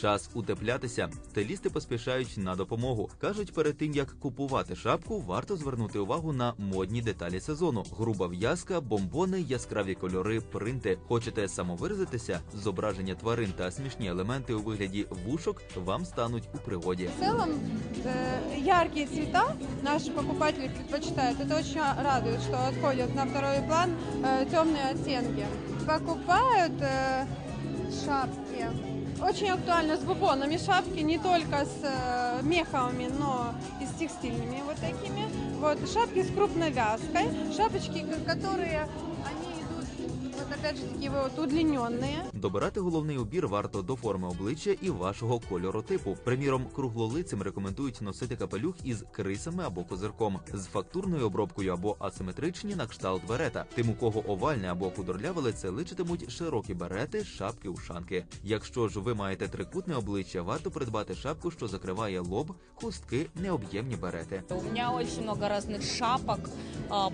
Час утеплятися. Стилісти поспішають на допомогу. кажуть, перед тим як купувати шапку, варто звернути увагу на модні деталі сезону: груба в'язка, бомбони, яскраві кольори, принти. Хочете самовиразитися? Зображення тварин та смішні елементи у вигляді вушок вам стануть у пригоді. В целом, э, яркие цвета наши покупатели предпочитают. Это очень радует, что отходят на второй план э, темные оттенки. Покупают э, шапки. Очень актуально с бубонами шапки, не только с э, меховыми, но и с текстильными вот такими. Вот шапки с крупной вязкой, шапочки, к- которые опять-таки вот удлиненные. Добирати головний убір варто до форми обличчя і вашого кольору типу. Приміром, круглолицим рекомендують носити капелюх із крисами або козирком, з фактурною обробкою або асиметричні на кшталт берета. Тим, у кого овальне або худорляве лице личитимуть широкі берети, шапки ушанки. Якщо ж ви маєте трикутне обличчя, варто придбати шапку, що закриває лоб, хустки, необ'ємні берети. У меня очень много разных шапок,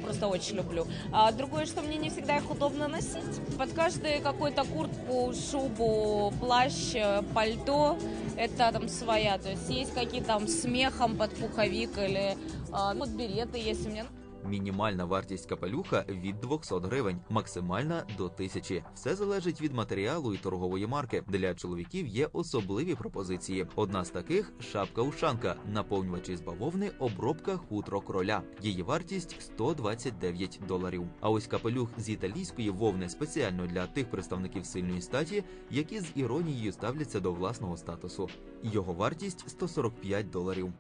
просто очень люблю. А другое, что мне не всегда их удобно носить. Под каждую какую-то куртку, шубу, плащ, э, пальто это там своя. То есть есть какие-то там мехом под пуховик или а, вот береты есть у меня. Мінімальна вартість капелюха від 200 гривень, максимальна до 1000. Все залежить від матеріалу і торгової марки. Для чоловіків є особливі пропозиції. Одна з таких шапка-ушанка, наповнювач із бавовни, обробка хутро кроля. Її вартість 129 доларів. А ось капелюх з італійської вовни спеціально для тих представників сильної статі, які з іронією ставляться до власного статусу. Його вартість 145 доларів.